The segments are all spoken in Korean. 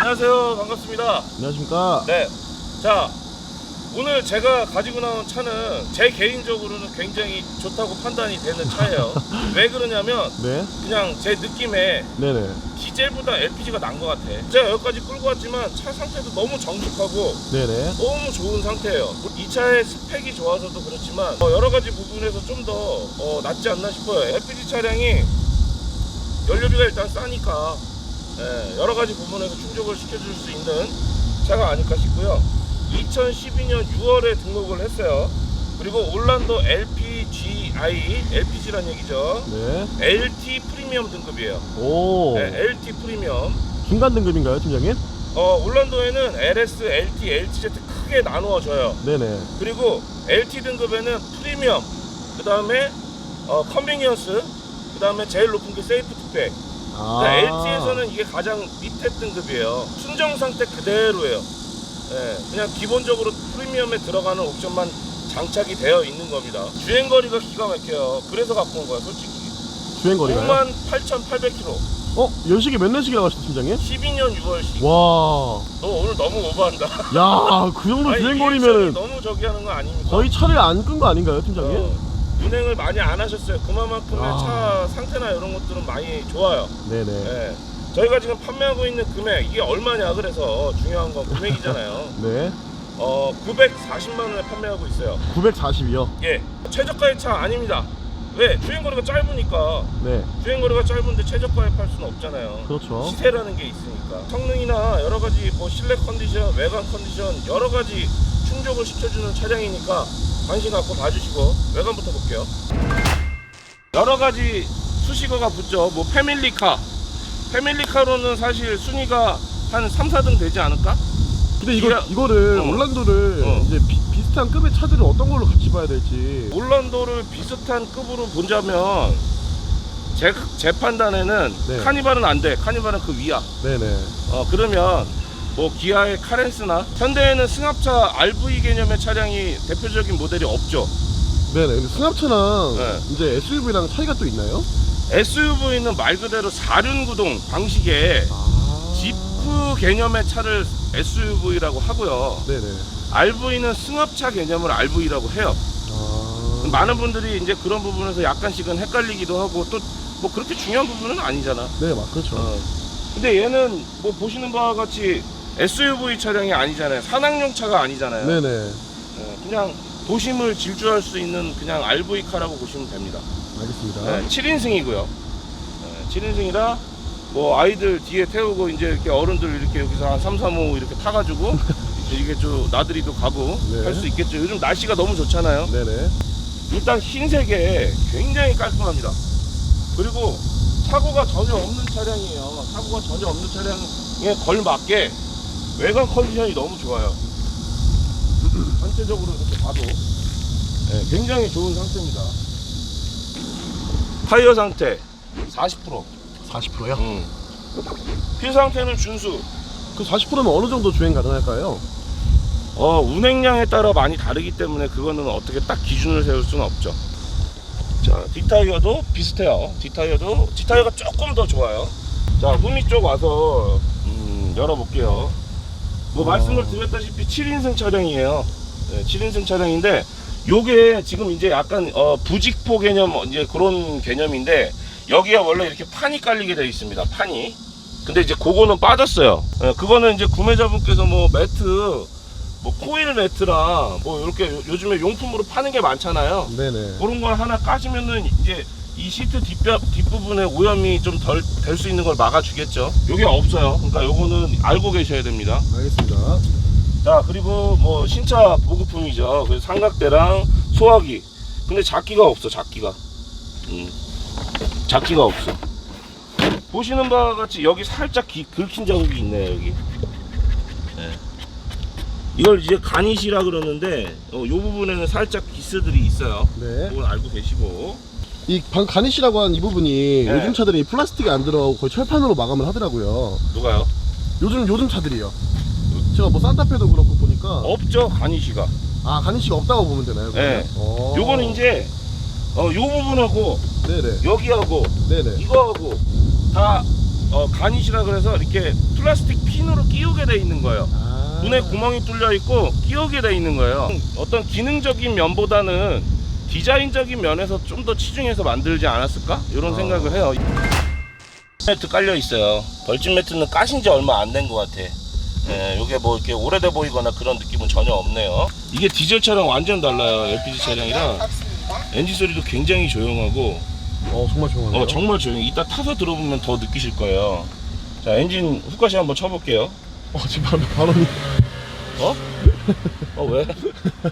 안녕하세요. 반갑습니다. 안녕하십니까? 네. 자, 오늘 제가 가지고 나온 차는 제 개인적으로는 굉장히 좋다고 판단이 되는 차예요. 왜 그러냐면 네. 그냥 제 느낌에 네네. 디젤보다 LPG가 난 것 같아. 제가 여기까지 끌고 왔지만 차 상태도 너무 정숙하고 네네. 너무 좋은 상태예요. 이 차의 스펙이 좋아서도 그렇지만 어, 여러 가지 부분에서 좀더 어, 낫지 않나 싶어요. LPG 차량이 연료비가 일단 싸니까 예, 여러 가지 부분에서 충족을 시켜줄 수 있는 차가 아닐까 싶고요. 2012년 6월에 등록을 했어요. 그리고 올란도 LPGI, LPG란 얘기죠. 네. LT 프리미엄 등급이에요. 오. 네, LT 프리미엄. 중간 등급인가요, 팀장님? 어, 올란도에는 LS, LT, LTZ 크게 나누어져요. 네네. 그리고 LT 등급에는 프리미엄, 그 다음에 어, 컨비니언스, 그 다음에 제일 높은 게 세이프 투팩. 아. 그러니까 LT에서는 이게 가장 밑에 등급이에요. 순정 상태 그대로예요. 예, 그냥 기본적으로 프리미엄에 들어가는 옵션만 장착이 되어 있는 겁니다. 주행 거리가 기가 막혀요. 그래서 갖고 온 거야, 솔직히. 주행 거리가요? 5만 8,800km. 어? 연식이 몇 년씩이라고 하셨죠, 팀장님? 12년 6월식. 와. 너 오늘 너무 오버한다. 야, 그 정도 아니, 주행 거리면은 너무 저기 하는 거 아닙니까? 거의 차를 안 끈 거 아닌가요, 팀장님? 어, 운행을 많이 안 하셨어요. 그만큼의 아. 차 상태나 이런 것들은 많이 좋아요. 네네. 예. 저희가 지금 판매하고 있는 금액 이게 얼마냐 그래서 중요한 건 금액이잖아요. 네. 어 940만 원에 판매하고 있어요. 940이요. 예. 최저가의 차 아닙니다. 왜? 주행 거리가 짧으니까 네. 주행 거리가 짧은데 최저가에 팔 수는 없잖아요. 그렇죠. 시세라는 게 있으니까 성능이나 여러 가지 뭐 실내 컨디션, 외관 컨디션 여러 가지 충족을 시켜주는 차량이니까 관심 갖고 봐주시고 외관부터 볼게요. 여러 가지 수식어가 붙죠. 뭐 패밀리카, 패밀리카로는 사실 순위가 한 3, 4등 되지 않을까? 근데 이거 기아- 이거를 어. 올란도를 어. 이제 비, 비슷한 급의 차들을 어떤 걸로 같이 봐야 될지. 올란도를 비슷한 급으로 본다면 제, 제 판단에는 네. 카니발은 안 돼. 카니발은 그 위야. 네네. 어 그러면 뭐 기아의 카렌스나 현대에는 승합차 RV 개념의 차량이 대표적인 모델이 없죠. 네네. 근데 승합차랑 네. 이제 SUV랑 차이가 또 있나요? SUV는 말 그대로 사륜 구동 방식의 아. 지프 개념의 차를 SUV라고 하고요. 네네. RV는 승합차 개념을 RV라고 해요. 아. 많은 분들이 이제 그런 부분에서 약간씩은 헷갈리기도 하고 또 뭐 그렇게 중요한 부분은 아니잖아. 네, 막 그렇죠. 어. 근데 얘는 뭐 보시는 바와 같이 SUV 차량이 아니잖아요. 산악용 차가 아니잖아요. 네네. 어, 그냥 도심을 질주할 수 있는 그냥 RV카라고 보시면 됩니다. 알겠습니다. 네, 7인승이고요. 7인승이라 뭐 아이들 뒤에 태우고 이제 이렇게 어른들 이렇게 여기서 한 3, 3, 5 이렇게 타가지고 이게 좀 나들이도 가고 네. 할 수 있겠죠. 요즘 날씨가 너무 좋잖아요. 네네. 일단 흰색에 굉장히 깔끔합니다. 그리고 사고가 전혀 없는 차량이에요. 사고가 전혀 없는 차량에 걸맞게 외관 컨디션이 너무 좋아요. 전체적으로 이렇게 봐도 네, 굉장히 좋은 상태입니다. 타이어 상태 40%. 40%요? 음. 휠 상태는 준수. 그 40%면 어느 정도 주행 가능할까요? 어, 운행량에 따라 많이 다르기 때문에 그거는 어떻게 딱 기준을 세울 수는 없죠. 자, 뒷타이어도 비슷해요. 뒷타이어도 뒷타이어가 조금 더 좋아요. 자, 후미 쪽 와서 음, 열어볼게요. 뭐 어. 말씀을 드렸다시피 7인승 차량이에요. 네, 7인승 차량인데 요게 지금 이제 약간 어, 부직포 개념 이제 그런 개념인데 여기에 원래 이렇게 판이 깔리게 되어 있습니다. 판이. 근데 이제 그거는 빠졌어요. 예, 그거는 이제 구매자분께서 뭐 매트, 뭐 코일 매트랑 뭐 이렇게 요- 요즘에 용품으로 파는 게 많잖아요. 네네. 그런 걸 하나 까시면은 이제 이 시트 뒷벽 뒷부분에 오염이 좀 덜 될 수 있는 걸 막아주겠죠. 요게 없어요. 그러니까 요거는 알고 계셔야 됩니다. 알겠습니다. 자 그리고 뭐 신차 보급품이죠. 그래서 삼각대랑 소화기. 근데 잡기가 없어. 잡기가. 음. 잡기가 없어. 보시는 바와 같이 여기 살짝 기- 긁힌 자국이 있네요. 여기. 네. 이걸 이제 가니시라 그러는데 어, 요 부분에는 살짝 기스들이 있어요. 네. 그건 알고 계시고. 이방 가니시라고 한 이 부분이 네. 요즘 차들이 플라스틱이 안 들어가고 거의 철판으로 마감을 하더라고요. 누가요? 요즘 요즘 차들이요. 제가 뭐 산타페도 그렇고 보니까 없죠 가니시가. 아 가니시가 없다고 보면 되나요? 네. 어. 요거는 이제 어, 요 부분하고 네네. 여기하고 네네. 이거하고 다 어, 가닛이라 그래서 이렇게 플라스틱 핀으로 끼우게 돼 있는 거예요. 아. 문에 구멍이 뚫려 있고 끼우게 돼 있는 거예요. 어떤 기능적인 면보다는 디자인적인 면에서 좀 더 치중해서 만들지 않았을까? 이런 어. 생각을 해요. 매트 깔려 있어요. 벌집 매트는 까신 지 얼마 안 된 것 같아. 예, 이게 뭐 이렇게 오래돼 보이거나 그런 느낌은 전혀 없네요. 이게 디젤 차량 완전 달라요. LPG 차량이랑 엔진 소리도 굉장히 조용하고 어 정말 조용하네요. 어, 정말 조용히 이따 타서 들어보면 더 느끼실 거예요. 자 엔진 후가시 한번 쳐볼게요. 어, 지금 바로 발언이. 어? 어 왜?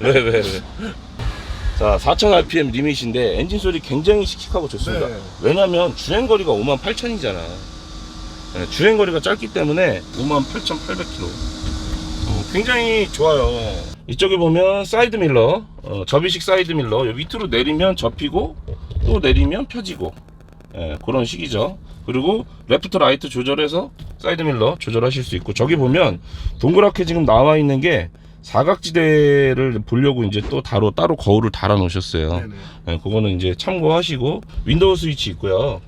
왜 왜 왜, 자 4000rpm 리밋인데 엔진 소리 굉장히 씩씩하고 좋습니다. 네. 왜냐면 주행거리가 58,000이잖아. 주행거리가 짧기 때문에 58,800km. 어, 굉장히 좋아요. 이쪽에 보면 사이드 밀러, 어, 접이식 사이드 밀러. 요 밑으로 내리면 접히고 또 내리면 펴지고 예, 그런 식이죠. 그리고 레프트 라이트 조절해서 사이드 밀러 조절하실 수 있고 저기 보면 동그랗게 지금 나와 있는 게 사각지대를 보려고 이제 또 따로 따로 거울을 달아 놓으셨어요. 네, 그거는 이제 참고하시고 윈도우 스위치 있고요.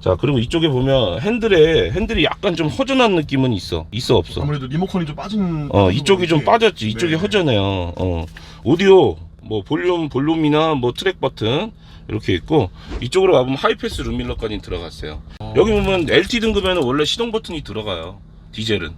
자 그리고 이쪽에 보면 핸들에 핸들이 약간 좀 허전한 느낌은 있어. 있어 없어. 아무래도 리모컨이 좀 빠진. 어 이쪽이 좀 빠졌지. 이쪽이 네. 허전해요. 어 오디오 뭐 볼륨 볼륨이나 뭐 트랙 버튼 이렇게 있고 이쪽으로 가보면 하이패스 룸밀러까지 들어갔어요. 여기 보면 LT 등급에는 원래 시동 버튼이 들어가요. 디젤은.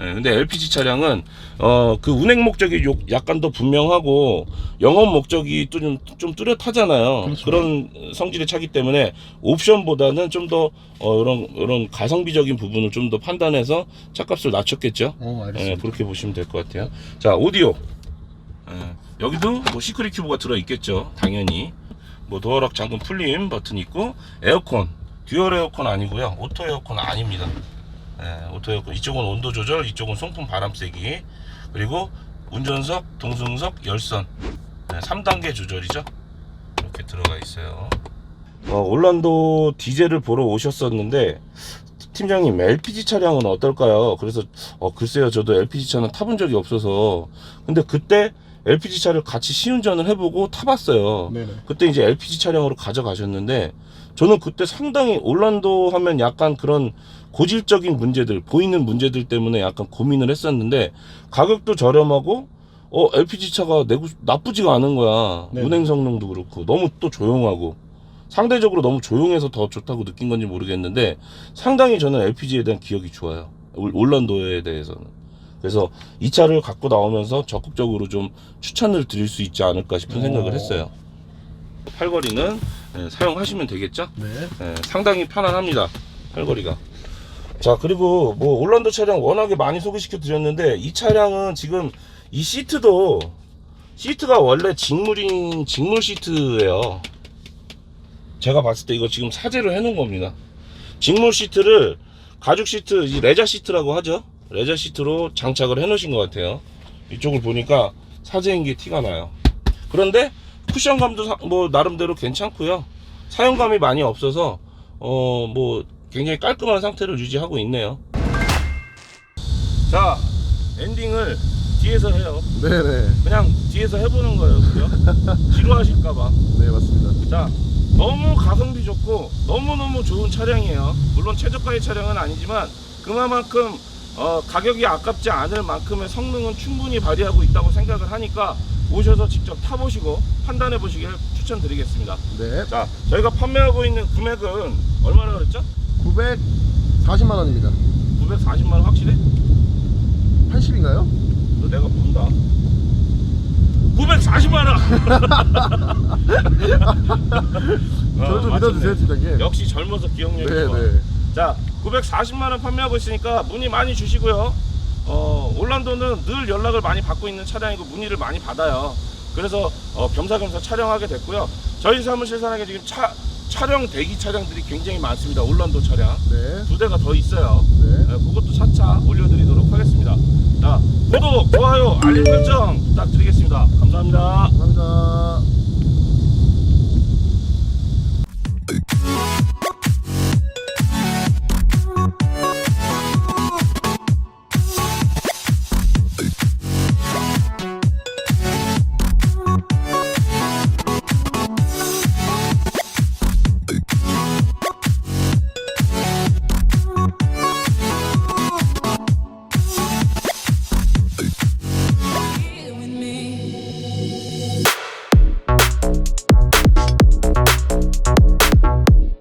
예, 근데 LPG 차량은 어 그 운행 목적이 요- 약간 더 분명하고 영업 목적이 좀, 좀 뚜렷하잖아요. 그렇죠. 그런 성질의 차기 때문에 옵션보다는 좀 더 어, 이런 이런 가성비적인 부분을 좀 더 판단해서 차값을 낮췄겠죠. 어 예, 알겠습니다. 그렇게 보시면 될 것 같아요. 자, 오디오. 예, 여기도 뭐 시크릿 큐브가 들어 있겠죠. 당연히. 뭐 도어락 잠금 풀림 버튼 있고 에어컨. 듀얼 에어컨 아니고요. 오토 에어컨 아닙니다. 예, 오토 에어컨 이쪽은 온도 조절, 이쪽은 송풍 바람 쐬기. 그리고 운전석, 동승석, 열선. 네, 3단계 조절이죠. 이렇게 들어가 있어요. 어, 올란도 디젤을 보러 오셨었는데 팀장님 LPG 차량은 어떨까요? 그래서 어, 글쎄요 저도 LPG 차는 타본 적이 없어서 근데 그때 LPG 차를 같이 시운전을 해보고 타봤어요. 네네. 그때 이제 LPG 차량으로 가져가셨는데 저는 그때 상당히 올란도 하면 약간 그런 고질적인 문제들 보이는 문제들 때문에 약간 고민을 했었는데 가격도 저렴하고 어 LPG 차가 싶- 나쁘지가 않은 거야. 네네. 운행 성능도 그렇고 너무 또 조용하고. 상대적으로 너무 조용해서 더 좋다고 느낀 건지 모르겠는데 상당히 저는 LPG에 대한 기억이 좋아요. 올- 올란도에 대해서는. 그래서 이 차를 갖고 나오면서 적극적으로 좀 추천을 드릴 수 있지 않을까 싶은 생각을 오. 했어요. 팔걸이는 예, 사용하시면 되겠죠? 네. 예, 상당히 편안합니다. 팔걸이가 자 그리고 뭐 올란도 차량 워낙에 많이 소개시켜 드렸는데 이 차량은 지금 이 시트도 시트가 원래 직물인 직물 시트예요. 제가 봤을 때 이거 지금 사제로 해 놓은 겁니다. 직물 시트를 가죽 시트 이 레자 시트라고 하죠? 레자 시트로 장착을 해 놓으신 것 같아요. 이쪽을 보니까 사제인 게 티가 나요. 그런데 쿠션감도 사- 뭐 나름대로 괜찮고요. 사용감이 많이 없어서 어뭐 굉장히 깔끔한 상태를 유지하고 있네요. 자 엔딩을 뒤에서 해요. 네네. 그냥 뒤에서 해보는 거예요. 그죠? 지루하실까봐. 네 맞습니다. 자 너무 가성비 좋고 너무 너무 좋은 차량이에요. 물론 최저가의 차량은 아니지만 그만큼 어, 가격이 아깝지 않을 만큼의 성능은 충분히 발휘하고 있다고 생각을 하니까 오셔서 직접 타보시고 판단해 보시길 추천드리겠습니다. 네. 자, 저희가 판매하고 있는 금액은 얼마나 그랬죠? 940만 원입니다. 940만 원 확실해? 80인가요? 너 내가 본다. 940만 원. 저를 좀 믿어주세요 팀장님. 역시 젊어서 기억력이 좋아. 네네. 자, 940만 원 판매하고 있으니까 문의 많이 주시고요. 어, 올란도는 늘 연락을 많이 받고 있는 차량이고 문의를 많이 받아요. 그래서 어, 겸사겸사 촬영하게 됐고요. 저희 사무실 산하게 지금 차, 촬영 대기 차량들이 굉장히 많습니다. 올란도 차량 네. 두 대가 더 있어요. 네. 네, 그것도 차차 올려드리도록 하겠습니다. 자, 구독, 좋아요, 알림 설정 부탁드리겠습니다. 감사합니다. 감사합니다.